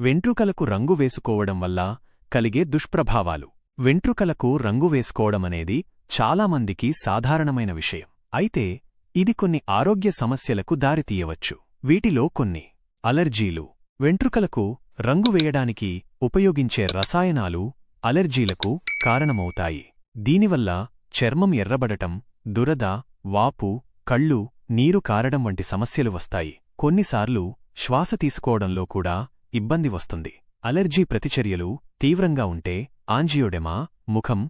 వెంట్రుకలకు రంగు వేసుకోవడం వల్ల కలిగే దుష్ప్రభావాలు. వెంట్రుకలకు రంగు వేసుకోవడమనేది చాలామందికి సాధారణమైన విషయం. అయితే ఇది కొన్ని ఆరోగ్య సమస్యలకు దారితీయవచ్చు వీటిలో కొన్ని అలర్జీలు. వెంట్రుకలకు రంగు వేయడానికి ఉపయోగించే రసాయనాలు అలర్జీలకు కారణమవుతాయి. దీనివల్ల చర్మం ఎర్రబడటం దురద వాపు కళ్ళు నీరు కారడం వంటి సమస్యలు వస్తాయి. కొన్నిసార్లు శ్వాస తీసుకోవడంలో కూడా ఇబ్బంది వస్తుంది. అలర్జీ ప్రతిచర్యలు తీవ్రంగా ఉంటే ఆంజియోడెమా ముఖం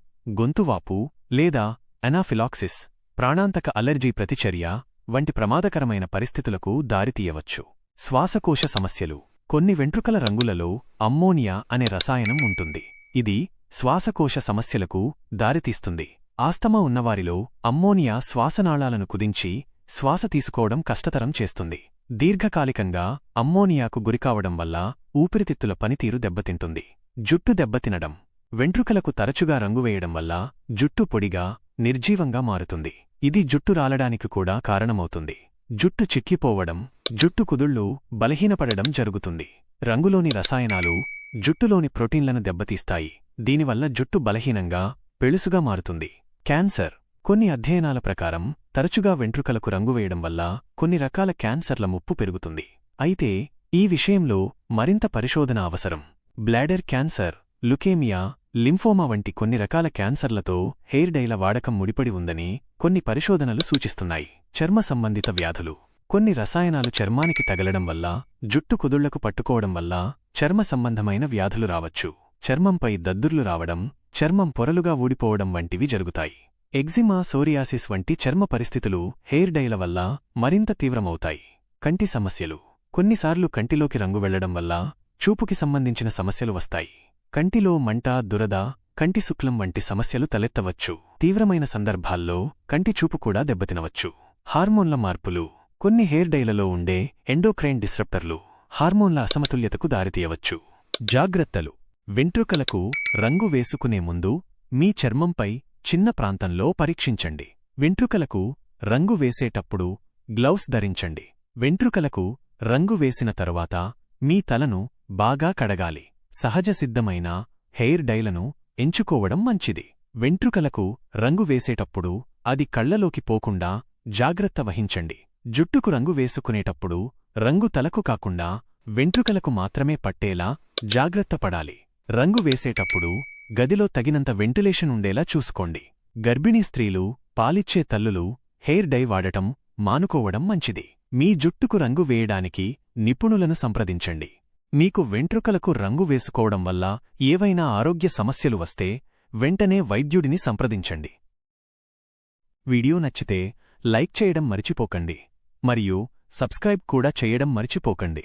గొంతువాపు లేదా అనాఫిలాక్సిస్ ప్రాణాంతక అలర్జీ ప్రతిచర్య వంటి ప్రమాదకరమైన పరిస్థితులకు దారితీయవచ్చు శ్వాసకోశ సమస్యలు. కొన్ని వెంట్రుకల రంగులలో అమ్మోనియా అనే రసాయనం ఉంటుంది. ఇది శ్వాసకోశ సమస్యలకు దారితీస్తుంది ఆస్తమా ఉన్నవారిలో అమ్మోనియా శ్వాసనాళాలను కుదించి శ్వాస తీసుకోవడం కష్టతరం చేస్తుంది. దీర్ఘకాలికంగా అమ్మోనియాకు గురికావడం వల్ల ఊపిరితిత్తుల పనితీరు దెబ్బతింటుంది. జుట్టు దెబ్బతినడం వెంట్రుకలకు తరచుగా రంగువేయడం వల్ల జుట్టు పొడిగా నిర్జీవంగా మారుతుంది. ఇది జుట్టు రాలడానికి కూడా కారణమవుతుంది. జుట్టు చిక్కిపోవడం జుట్టు కుదుళ్ళు బలహీనపడడం జరుగుతుంది. రంగులోని రసాయనాలు జుట్టులోని ప్రోటీన్లను దెబ్బతీస్తాయి. దీనివల్ల జుట్టు బలహీనంగా పెళుసుగా మారుతుంది. క్యాన్సర్ కొన్ని అధ్యయనాల ప్రకారం తరచుగా వెంట్రుకలకు రంగు వేయడం వల్ల కొన్ని రకాల క్యాన్సర్ల ముప్పు పెరుగుతుంది. అయితే ఈ విషయంలో మరింత పరిశోధన అవసరం. బ్లాడర్ క్యాన్సర్ లుకేమియా లింఫోమా వంటి కొన్ని రకాల క్యాన్సర్లతో హెయిర్ డైల వాడకం ముడిపడి ఉందని కొన్ని పరిశోధనలు సూచిస్తున్నాయి. చర్మ సంబంధిత వ్యాధులు. కొన్ని రసాయనాలు చర్మానికి తగలడం వల్ల జుట్టు కుదుళ్ళకు పట్టుకోవడం వల్ల చర్మ సంబంధమైన వ్యాధులు రావచ్చు. చర్మంపై దద్దుర్లు రావడం చర్మం పొరలుగా ఊడిపోవడం వంటివి జరుగుతాయి. ఎగ్జిమా సోరియాసిస్ వంటి చర్మ పరిస్థితులు హెయిర్ డైల వల్ల మరింత తీవ్రమవుతాయి. కంటి సమస్యలు. కొన్నిసార్లు కంటిలోకి రంగు వెళ్ళడం వల్ల చూపుకి సంబంధించిన సమస్యలు వస్తాయి. కంటిలో మంట దురద కంటి శుక్లం వంటి సమస్యలు తలెత్తవచ్చు. తీవ్రమైన సందర్భాల్లో కంటి చూపు కూడా దెబ్బతినవచ్చు. హార్మోన్ల మార్పులు. కొన్ని హెయిర్ డైలలో ఉండే ఎండోక్రైన్ డిస్రప్టర్లు హార్మోన్ల అసమతుల్యతకు దారితీయవచ్చు. జాగ్రత్తలు. వెంట్రుకలకు రంగు వేసుకునే ముందు మీ చర్మంపై చిన్న ప్రాంతంలో పరీక్షించండి. వెంట్రుకలకు రంగు వేసేటప్పుడు గ్లౌస్ ధరించండి. వెంట్రుకలకు రంగు వేసిన తరువాత మీ తలను బాగా కడగాలి. సహజసిద్ధమైన హెయిర్ డైలను ఎంచుకోవడం మంచిది. వెంట్రుకలకు రంగు వేసేటప్పుడు అది కళ్ళలోకి పోకుండా జాగ్రత్త వహించండి. జుట్టుకు రంగు వేసుకునేటప్పుడు రంగు తలకు కాకుండా వెంట్రుకలకు మాత్రమే పట్టేలా జాగ్రత్త పడాలి. రంగు వేసేటప్పుడు గదిలో తగినంత వెంటిలేషన్ ఉండేలా చూసుకోండి. గర్భిణీ స్త్రీలు పాలిచ్చే తల్లులు హెయిర్ డై వాడటం మానుకోవడం మంచిది. మీ జుట్టుకు రంగు వేయడానికి నిపుణులను సంప్రదించండి. మీకు వెంట్రుకలకు రంగు వేసుకోవడం వల్ల ఏవైనా ఆరోగ్య సమస్యలు వస్తే వెంటనే వైద్యుడిని సంప్రదించండి. వీడియో నచ్చితే లైక్ చేయడం మరిచిపోకండి. మరియు సబ్స్క్రైబ్ కూడా చేయడం మరిచిపోకండి.